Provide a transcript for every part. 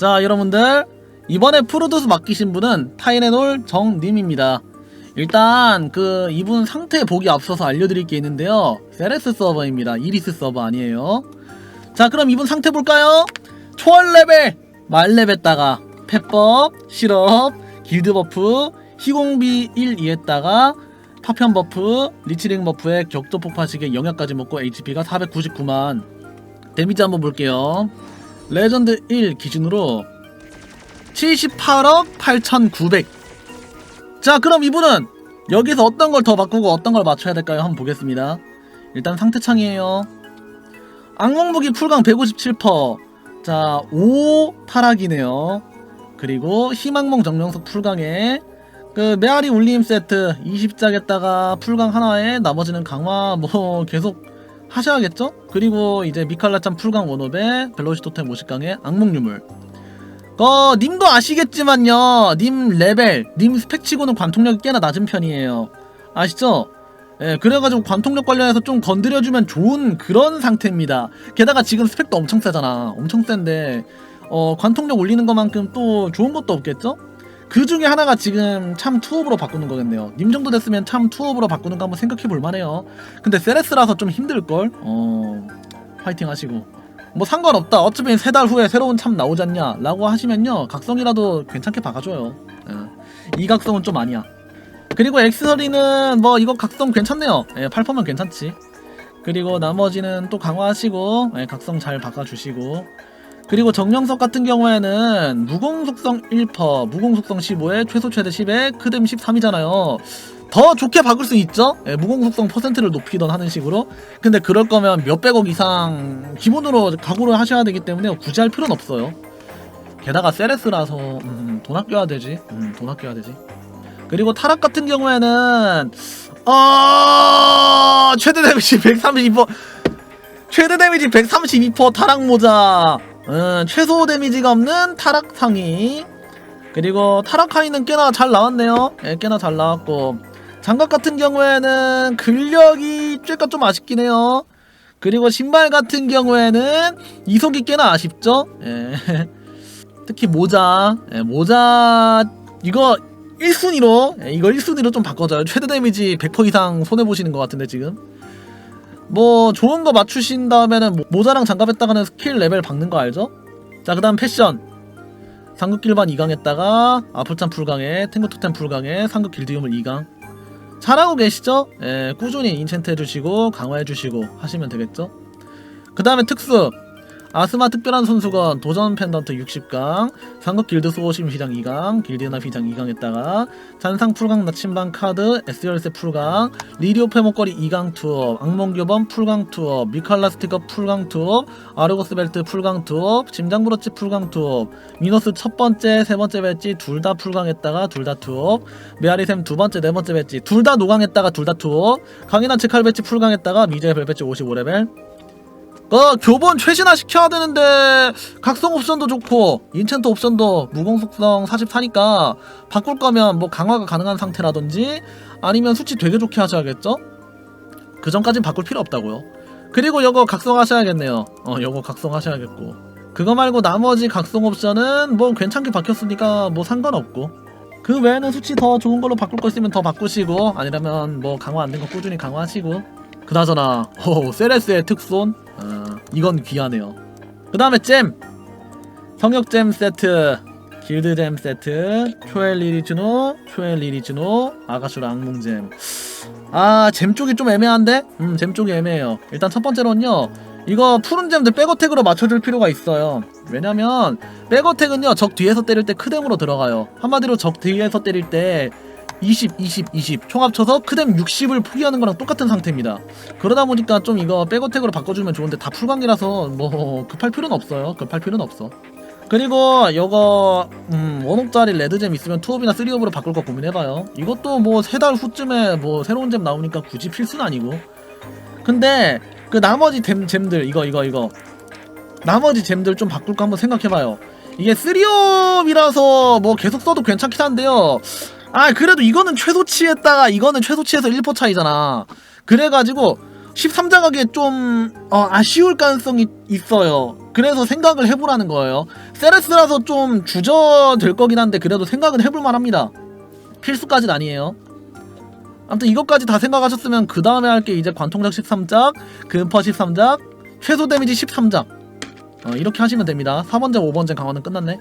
자 여러분들 이번에 프로듀스 맡기신 분은 타이레놀 정님입니다. 일단 그 이분 상태 보기 앞서서 알려드릴 게 있는데요. 세레스 서버입니다. 이리스 서버 아니에요. 자 그럼 이분 상태 볼까요? 초월 레벨 말레벨다가 펫법, 실업, 길드 버프, 희공비 1, 2했다가 파편 버프, 리치링 버프에 격도 폭파식에 영약까지 먹고 HP가 499만 데미지 한번 볼게요. 레전드 1 기준으로 78억 8,900. 자, 그럼 이분은 여기서 어떤 걸 더 바꾸고 어떤 걸 맞춰야 될까요? 한번 보겠습니다. 일단 상태창이에요. 악몽무기 풀강 157%. 자, 5 타락이네요. 그리고 희망몽 정령석 풀강에 그 메아리 울림 세트 20짝에다가 풀강 하나에 나머지는 강화 뭐 계속 하셔야겠죠? 그리고 이제 미칼라짱 풀강 원업에 벨로시 토템 50강에 악몽 유물 어, 님도 아시겠지만요. 님 레벨, 님 스펙 치고는 관통력이 꽤나 낮은 편이에요. 아시죠? 예, 그래가지고 관통력 관련해서 좀 건드려주면 좋은 그런 상태입니다. 게다가 지금 스펙도 엄청 세잖아. 엄청 센데, 어, 관통력 올리는 것만큼 또 좋은 것도 없겠죠? 그 중에 하나가 지금 참 투업으로 바꾸는 거겠네요. 님 정도 됐으면 참 투업으로 바꾸는 거 한번 생각해 볼 만해요. 근데 세레스라서 좀 힘들걸? 어, 파이팅 하시고. 뭐 상관없다. 어차피 세 달 후에 새로운 참 나오잖냐? 라고 하시면요. 각성이라도 괜찮게 박아줘요. 예. 이 각성은 좀 아니야. 그리고 액세서리는 뭐 이거 각성 괜찮네요. 예, 8%면 괜찮지. 그리고 나머지는 또 강화하시고 예, 각성 잘 바꿔주시고 그리고 정령석 같은 경우에는 무공 속성 1%, 무공 속성 15에 최소 최대 10에 크뎀 13이잖아요. 더 좋게 바꿀 수 있죠? 예, 무공 속성 퍼센트를 높이던 하는 식으로. 근데 그럴 거면 몇백억 이상 기본으로 각오를 하셔야 되기 때문에 굳이 할 필요는 없어요. 게다가 세레스라서 음, 돈 아껴야 되지. 음, 돈 아껴야 되지. 그리고 타락 같은 경우에는 어 최대 데미지 132% 최대 데미지 132% 타락 모자 음, 최소 데미지가 없는 타락 상의 그리고 타락 하이는 꽤나 잘 나왔네요. 예, 꽤나 잘 나왔고. 장갑 같은 경우에는 근력이 쬐까 좀 아쉽긴 해요. 그리고 신발 같은 경우에는 이속이 꽤나 아쉽죠? 예. 특히 모자. 예, 모자 이거 1순위로 예, 이거 1순위로 좀 바꿔줘요. 최대 데미지 100% 이상 손해보시는 것 같은데 지금 뭐 좋은 거 맞추신 다음에는 모- 모자랑 장갑 했다가는 스킬 레벨 박는 거 알죠? 자 그 다음 패션 상급 길반 2강 했다가 아플찬 풀강에 탱크 토템 풀강에 상급 길드 유물 2강 잘하고 계시죠? 예, 꾸준히 인챈트 해주시고 강화해주시고 하시면 되겠죠? 그 다음에 특수 아스마 특별한 선수건 도전 펜던트 60강 상급 길드 수호심 휘장 2강 길드 연합 휘장 2강 했다가 잔상 풀강 나침반 카드 SRC 풀강 리디오 페 목걸이 2강 투업 악몽교범 풀강 투업 미칼라 스티커 풀강 투업 아르고스 벨트 풀강 투업 짐장브로치 풀강 투업 미노스 첫 번째 세 번째 배지 둘 다 풀강 했다가 둘 다 투업 메아리샘 두 번째 네 번째 배지 둘 다 노강 했다가 둘 다 투업 강인한 체칼 배지 풀강 했다가 미제 벨 배지 55레벨 어 교본 최신화 시켜야 되는데 각성 옵션도 좋고 인챈트 옵션도 무공 속성 44니까 바꿀 거면 뭐 강화가 가능한 상태라든지 아니면 수치 되게 좋게 하셔야겠죠? 그 전까진 바꿀 필요 없다고요. 그리고 요거 각성하셔야겠네요. 어 요거 각성하셔야겠고 그거 말고 나머지 각성 옵션은 뭐 괜찮게 바뀌었으니까 뭐 상관없고 그 외에는 수치 더 좋은 걸로 바꿀 거 있으면 더 바꾸시고 아니라면 뭐 강화 안 된 거 꾸준히 강화하시고 그나저나 오 세레스의 특손 어, 이건 귀하네요. 그 다음에 잼! 성역잼 세트 길드잼 세트 초엘 리리즈노 초엘 리리즈노 아가슈라 악몽잼. 아 잼 쪽이 좀 애매한데? 음잼 쪽이 애매해요. 일단 첫 번째로는요 이거 푸른 잼들 백어택으로 맞춰줄 필요가 있어요. 왜냐면 백어택은요 적 뒤에서 때릴 때 크뎀으로 들어가요. 한마디로 적 뒤에서 때릴 때 20, 20, 20 총 합쳐서 크뎀 60을 포기하는 거랑 똑같은 상태입니다. 그러다 보니까 좀 이거 백어택으로 바꿔주면 좋은데 다 풀광이라서 뭐 급할 필요는 없어요. 급할 필요는 없어. 그리고 요거 음 원업짜리 레드잼 있으면 투업이나 쓰리업으로 바꿀 거 고민해봐요. 이것도 뭐 세 달 후쯤에 뭐 새로운 잼 나오니까 굳이 필수는 아니고. 근데 그 나머지 잼, 잼들 이거 이거 이거. 나머지 잼들 좀 바꿀 거 한번 생각해봐요. 이게 쓰리업이라서 뭐 계속 써도 괜찮긴 한데요 아 그래도 이거는 최소치했다가 이거는 최소치에서 1% 차이잖아 그래가지고 13자각에 좀 어, 아쉬울 가능성이 있어요 그래서 생각을 해보라는 거예요. 세레스라서 좀 주저될 거긴 한데 그래도 생각은 해볼 만 합니다. 필수까지는 아니에요. 아무튼 이것까지 다 생각하셨으면 그 다음에 할 게 이제 관통작 13작, 금퍼 13작, 최소 데미지 13작 어, 이렇게 하시면 됩니다. 4번째, 5번째 강화는 끝났네.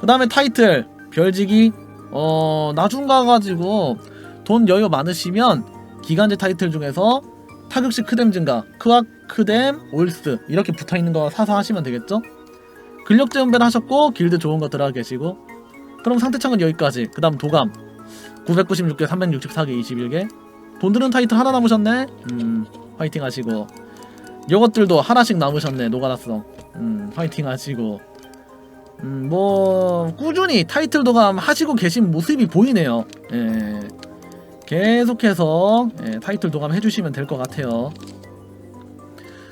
그 다음에 타이틀, 별지기 어 나중 가가지고 돈 여유 많으시면 기간제 타이틀 중에서 타격시 크뎀 증가, 크와 크뎀, 올스 이렇게 붙어있는 거 사서 하시면 되겠죠? 근력제 분배를 하셨고 길드 좋은 거 들어가 계시고. 그럼 상태 창은 여기까지. 그 다음 도감. 996개 364개 21개. 돈 드는 타이틀 하나 남으셨네? 음 화이팅 하시고. 요것들도 하나씩 남으셨네 노가다성. 음 화이팅 하시고 음 뭐 꾸준히 타이틀 도감 하시고 계신 모습이 보이네요. 예. 계속해서 예, 타이틀 도감 해주시면 될 것 같아요.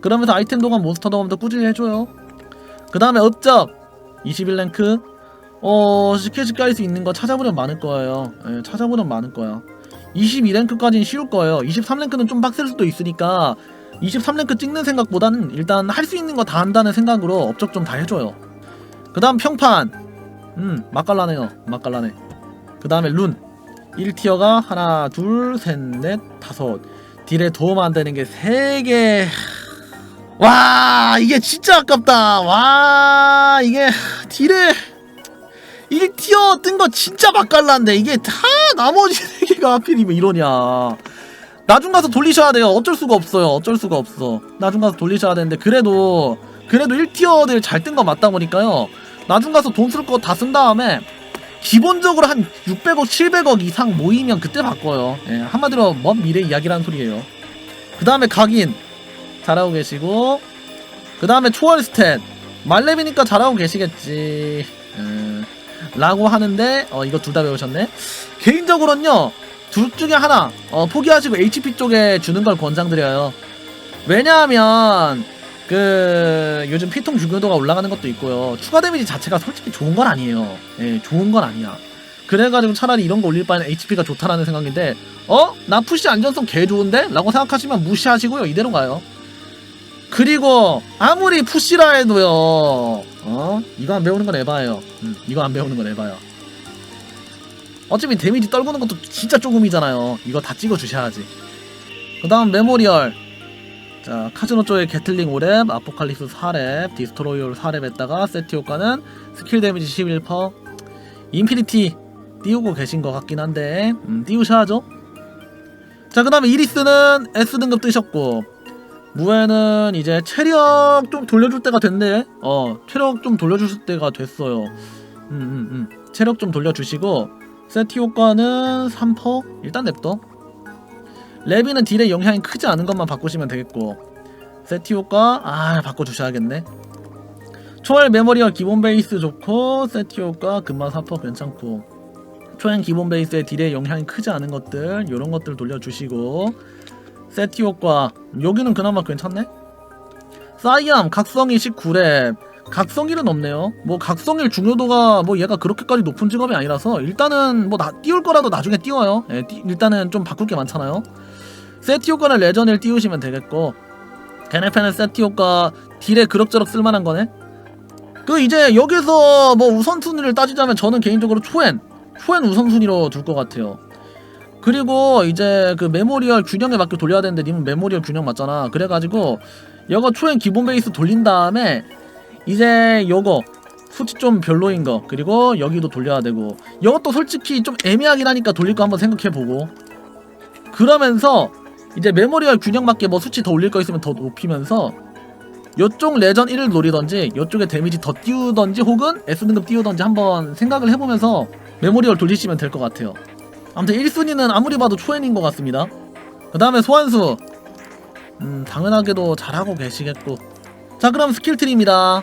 그러면서 아이템 도감 몬스터 도감도 꾸준히 해줘요. 그 다음에 업적. 21랭크. 어 쉽게 깔수 있는 거 찾아보면 많을 거예요. 예, 찾아보면 많을 거야 22랭크까지는 쉬울 거예요. 23랭크는 좀 빡셀 수도 있으니까 23랭크 찍는 생각보다는 일단 할 수 있는 거 다 한다는 생각으로 업적 좀 다 해줘요 그 다음 평판. 음 맛깔나네요. 맛깔나네. 그 다음에 룬. 1티어가 하나 둘셋넷 다섯. 딜에 도움 안 되는 게 3개. 와 이게 진짜 아깝다. 와 이게 딜에 1티어 뜬 거 진짜 맛깔난데 이게 다 나머지 3개가 하필이면 이러냐. 나중 가서 돌리셔야 돼요. 어쩔 수가 없어요. 어쩔 수가 없어. 나중 가서 돌리셔야 되는데 그래도 그래도 1티어들 잘 뜬 거 맞다 보니까요 나중 가서 돈 쓸 거 다 쓴 다음에 기본적으로 한 600억 700억 이상 모이면 그때 바꿔요. 예, 한마디로 먼 미래 이야기라는 소리예요. 그 다음에 각인 잘하고 계시고 그 다음에 초월 스탯. 말렙이니까 잘하고 계시겠지. 음, 라고 하는데 어 이거 둘 다 배우셨네. 개인적으로는요 둘 중에 하나 어, 포기하시고 HP 쪽에 주는 걸 권장드려요. 왜냐하면 그 요즘 피통 중요도가 올라가는 것도 있고요. 추가 데미지 자체가 솔직히 좋은 건 아니에요. 예 좋은 건 아니야. 그래가지고 차라리 이런 거 올릴 바에는 HP가 좋다라는 생각인데 어? 나 푸시 안전성 개 좋은데? 라고 생각하시면 무시하시고요. 이대로 가요. 그리고 아무리 푸시라 해도요. 어? 이거 안 배우는 건 에바예요. 음, 이거 안 배우는 건 에바야 어차피 데미지 떨구는 것도 진짜 조금이잖아요. 이거 다 찍어 주셔야지. 그 다음 메모리얼 자 카즈노 쪽에 게틀링 5렙 아포칼립스 4렙 디스트로이얼 4렙 했다가 세트 효과는 스킬 데미지 11% 인피니티 띄우고 계신 것 같긴 한데 음, 띄우셔야죠. 자 그 다음에 이리스는 S등급 뜨셨고 무에는 이제 체력 좀 돌려줄 때가 됐네. 어 체력 좀 돌려줄 때가 됐어요. 음 음음. 음, 음. 체력 좀 돌려주시고 세티 효과는 3% 일단 냅둬 레비는 딜의 영향이 크지 않은 것만 바꾸시면 되겠고. 세티 효과 아 바꿔주셔야겠네. 초월 메모리와 기본 베이스 좋고 세티 효과 금마 4% 괜찮고. 초행 기본 베이스의 딜의 영향이 크지 않은 것들 이런 것들 돌려주시고. 세티 효과 여기는 그나마 괜찮네? 사이암 각성이 19렙. 각성일은 없네요. 뭐 각성일 중요도가 뭐 얘가 그렇게까지 높은 직업이 아니라서 일단은 뭐 나, 띄울 거라도 나중에 띄워요. 예, 띄- 일단은 좀 바꿀 게 많잖아요 세티 효과는 레전을 띄우시면 되겠고 게네페는 세티 효과 딜에 그럭저럭 쓸만한 거네? 그 이제 여기서 뭐 우선순위를 따지자면 저는 개인적으로 초엔 초엔 우선순위로 둘 것 같아요. 그리고 이제 그 메모리얼 균형에 맞게 돌려야 되는데 님은 메모리얼 균형 맞잖아. 그래가지고 여거 초엔 기본 베이스 돌린 다음에 이제 요거 수치 좀 별로인 거 그리고 여기도 돌려야 되고 이것도 솔직히 좀 애매하긴 하니까 돌릴 거 한번 생각해보고. 그러면서 이제 메모리얼 균형 맞게 뭐 수치 더 올릴 거 있으면 더 높이면서 요쪽 레전 1을 노리던지 요쪽에 데미지 더 띄우던지 혹은 S등급 띄우던지 한번 생각을 해보면서 메모리얼 돌리시면 될 것 같아요. 아무튼 1순위는 아무리 봐도 초엔인 것 같습니다. 그 다음에 소환수. 음 당연하게도 잘하고 계시겠고. 자 그럼 스킬트리입니다.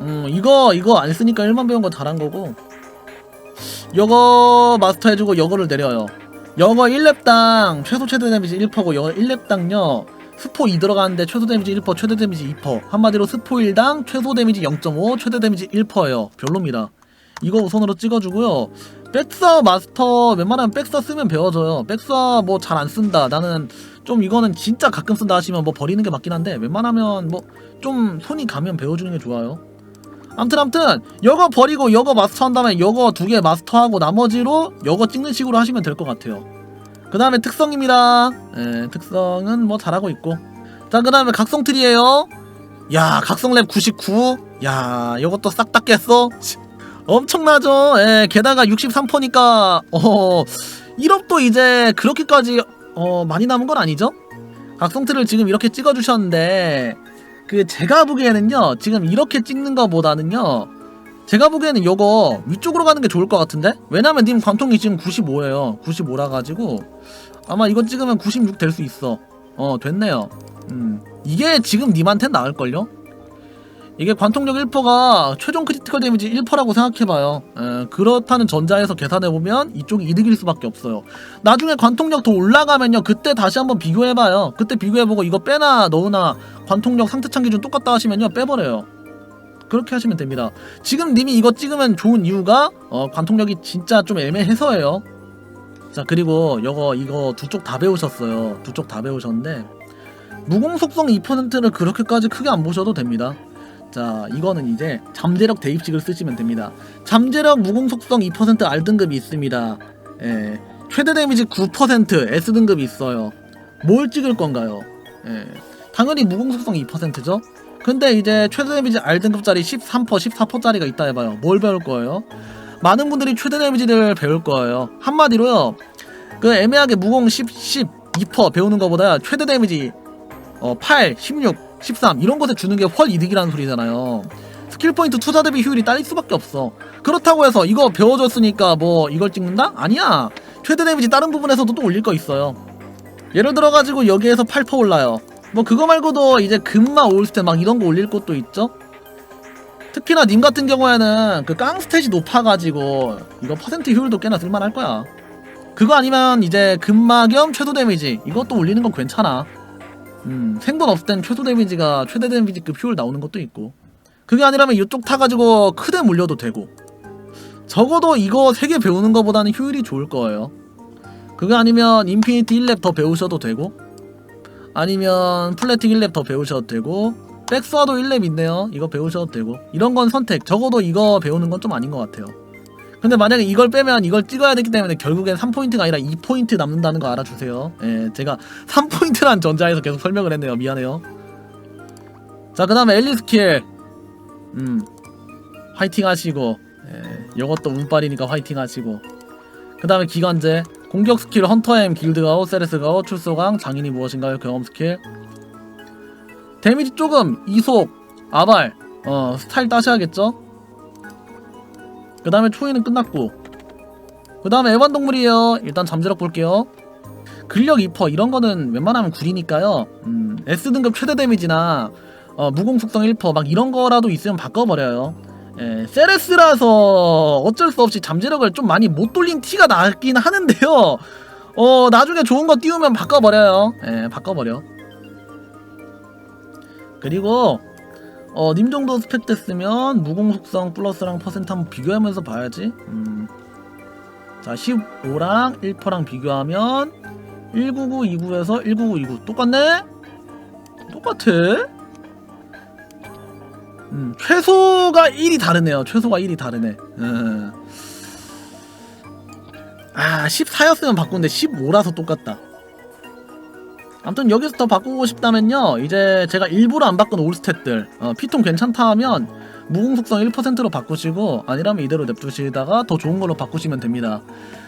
음 이거 이거 안 쓰니까 1만 배운 거 잘한 거고. 요거 마스터 해주고 요거를 내려요 요거 1렙당 최소 최대 데미지 1%고 요거 1렙당요 스포 2 들어가는데 최소 데미지 1% 최대 데미지 2% 한마디로 스포 1당 최소 데미지 0.5 최대 데미지 1%예요. 별로입니다. 이거 우선으로 찍어주고요. 백사 마스터 웬만하면 백사 쓰면 배워져요. 백사 뭐 잘 안 쓴다. 나는 좀 이거는 진짜 가끔 쓴다 하시면 뭐 버리는 게 맞긴 한데 웬만하면 뭐 좀 손이 가면 배워주는 게 좋아요. 암튼 암튼 여거 버리고 여거 마스터한 다음에 여거 두 개 마스터하고 나머지로 여거 찍는 식으로 하시면 될 것 같아요. 그 다음에 특성입니다. 예, 특성은 뭐 잘하고 있고. 자, 그 다음에 각성 트리에요. 야, 각성랩 99. 야, 이것도 싹 다 깼어. 엄청나죠? 예, 게다가 63%니까, 어, 1업도 이제 그렇게까지, 어, 많이 남은 건 아니죠? 각성 트리를 지금 이렇게 찍어주셨는데, 그, 제가 보기에는요, 지금 이렇게 찍는 거보다는요, 제가 보기에는 요거 위쪽으로 가는 게 좋을 것 같은데? 왜냐면 님 관통이 지금 95예요. 95라 가지고 아마 이거 찍으면 96 될 수 있어. 어, 됐네요. 음. 이게 지금 님한텐 나을걸요? 이게 관통력 1%가 최종 크리티컬 데미지 1%라고 생각해봐요. 에, 그렇다는 전자에서 계산해보면 이쪽이 이득일 수밖에 없어요. 나중에 관통력 더 올라가면요. 그때 다시 한번 비교해봐요. 그때 비교해보고 이거 빼나 넣으나 관통력 상태창 기준 똑같다 하시면요. 빼버려요. 그렇게 하시면 됩니다. 지금 님이 이거 찍으면 좋은 이유가 어, 관통력이 진짜 좀 애매해서예요. 자 그리고 이거 이거 두 쪽 다 배우셨어요. 두 쪽 다 배우셨는데 무공 속성 2%를 그렇게까지 크게 안 보셔도 됩니다. 자 이거는 이제 잠재력 대입식을 쓰시면 됩니다. 잠재력 무공 속성 2% R 등급이 있습니다. 예, 최대 데미지 9% S 등급이 있어요. 뭘 찍을 건가요? 예, 당연히 무공 속성 2%죠. 근데 이제 최대 데미지 R 등급짜리 13%, 14%짜리가 있다 해봐요. 뭘 배울 거예요? 많은 분들이 최대 데미지를 배울 거예요. 한마디로요. 그 애매하게 무공 10, 10, 2% 배우는 것보다 최대 데미지 어, 8, 16, 13 이런 것에 주는 게 훨 이득이라는 소리잖아요. 스킬 포인트 투자 대비 효율이 딸릴 수밖에 없어. 그렇다고 해서 이거 배워줬으니까 뭐 이걸 찍는다? 아니야. 최대 데미지 다른 부분에서도 또 올릴 거 있어요. 예를 들어가지고 여기에서 8% 올라요. 뭐 그거 말고도 이제 금마 올스탯 막 이런 거 올릴 것도 있죠. 특히나 님 같은 경우에는 그 깡 스탯이 높아가지고 이거 퍼센트 효율도 꽤나 쓸만할 거야. 그거 아니면 이제 금마 겸 최소 데미지 이것도 올리는 건 괜찮아. 음, 생돈 없을 땐 최소 데미지가 최대 데미지급 효율 나오는 것도 있고. 그게 아니라면 이쪽 타가지고 크게 물려도 되고. 적어도 이거 3개 배우는 것보다는 효율이 좋을 거예요. 그게 아니면 인피니티 1렙 더 배우셔도 되고. 아니면 플래팅 1렙 더 배우셔도 되고 백스와도 1렙 있네요 이거 배우셔도 되고 이런 건 선택 적어도 이거 배우는 건 좀 아닌 것 같아요 근데 만약에 이걸 빼면 이걸 찍어야 되기 때문에 결국엔 3포인트가 아니라 2포인트 남는다는 거 알아주세요. 예 제가 3포인트란 전자에서 계속 설명을 했네요. 미안해요. 자그 다음에 엘리 스킬 음 화이팅 하시고 예, 이것도 운빨이니까 화이팅 하시고. 그 다음에 기관제. 공격 스킬 헌터엠 길드가오 세레스가오 출소강 장인이 무엇인가요? 경험 스킬. 데미지 조금 이속 아발. 어 스타일 따셔야겠죠 그 다음에 초이는 끝났고 그 다음에 애완동물이에요 일단 잠재력 볼게요 근력 2% 이런 거는 웬만하면 구리니까요 음, S등급 최대 데미지나 어, 무공 속성 1%막 이런 거라도 있으면 바꿔버려요 예, 세레스라서 어쩔 수 없이 잠재력을 좀 많이 못 돌린 티가 나긴 하는데요. 어, 나중에 좋은 거 띄우면 바꿔버려요. 예, 바꿔버려. 그리고, 어, 님 정도 스펙 됐으면 무공 속성 플러스랑 퍼센트 한번 비교하면서 봐야지. 음. 자, 15랑 1%랑 비교하면 199, 29에서 199, 29. 똑같네? 똑같아? 음, 최소가 1이 다르네요. 최소가 1이 다르네. 음. 아, 14였으면 바꾸는데 15라서 똑같다. 아무튼 여기서 더 바꾸고 싶다면요. 이제 제가 일부러 안 바꾼 올스탯들 어, 피통 괜찮다 하면 무공 속성 1%로 바꾸시고 아니라면 이대로 냅두시다가 더 좋은 걸로 바꾸시면 됩니다.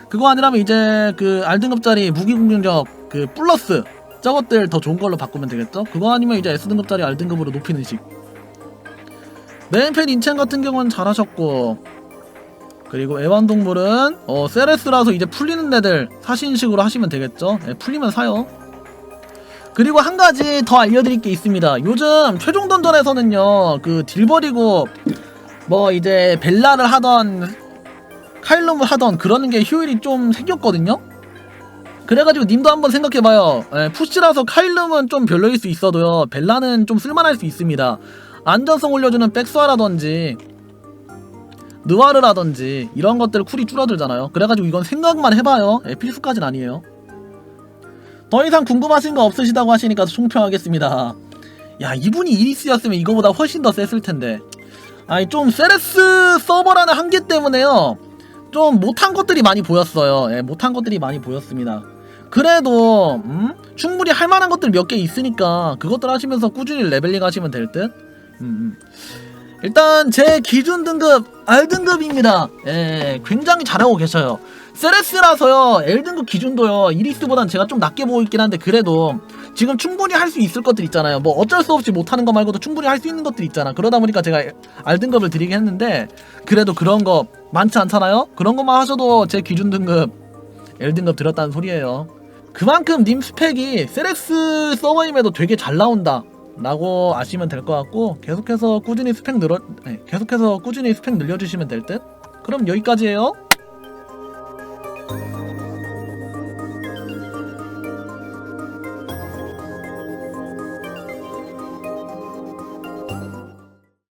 그거 아니라면 이제 그 R등급짜리 무기 공격력 그 플러스 저것들 더 좋은 걸로 바꾸면 되겠죠? 그거 아니면 이제 S등급짜리 R등급으로 높이는 식. 메인팬 인첸 같은 경우는 잘하셨고 그리고 애완동물은 어 세레스라서 이제 풀리는 애들 사신식으로 하시면 되겠죠 예, 풀리면 사요 그리고 한 가지 더 알려드릴 게 있습니다. 요즘 최종 던전에서는요 그 딜버리고 뭐 이제 벨라를 하던 카일럼을 하던 그러는 게 효율이 좀 생겼거든요? 그래가지고 님도 한번 생각해봐요. 예, 푸시라서 카일럼은 좀 별로일 수 있어도요 벨라는 좀 쓸만할 수 있습니다. 안전성 올려주는 백스와라든지 느와르라든지 이런 것들 쿨이 줄어들잖아요. 그래가지고 이건 생각만 해봐요. 예, 필수까진 아니에요 더 이상 궁금하신 거 없으시다고 하시니까 총평하겠습니다. 야 이분이 이리스였으면 이거보다 훨씬 더 셌을 텐데. 아니 좀 세레스 서버라는 한계 때문에요. 좀 못한 것들이 많이 보였어요. 예, 못한 것들이 많이 보였습니다. 그래도 음? 충분히 할 만한 것들 몇 개 있으니까 그것들 하시면서 꾸준히 레벨링 하시면 될 듯. 음, 음. 일단 제 기준 등급 R 등급입니다. 예, 굉장히 잘하고 계셔요. 세레스라서요 등급 기준도요 이리스보단 제가 좀 낮게 보이긴 한데 그래도 지금 충분히 할 수 있을 것들 있잖아요. 뭐 어쩔 수 없이 못하는 거 말고도 충분히 할 수 있는 것들 있잖아. 그러다 보니까 제가 R 등급을 드리긴 했는데 그래도 그런 거 많지 않잖아요. 그런 것만 하셔도 제 기준 등급 L 등급 드렸다는 소리예요. 그만큼 님 스펙이 세렉스 서버임에도 되게 잘 나온다. 라고 아시면 될 것 같고 계속해서 꾸준히 스펙 늘어 네, 계속해서 꾸준히 스펙 늘려주시면 될 듯. 그럼 여기까지예요. Bye.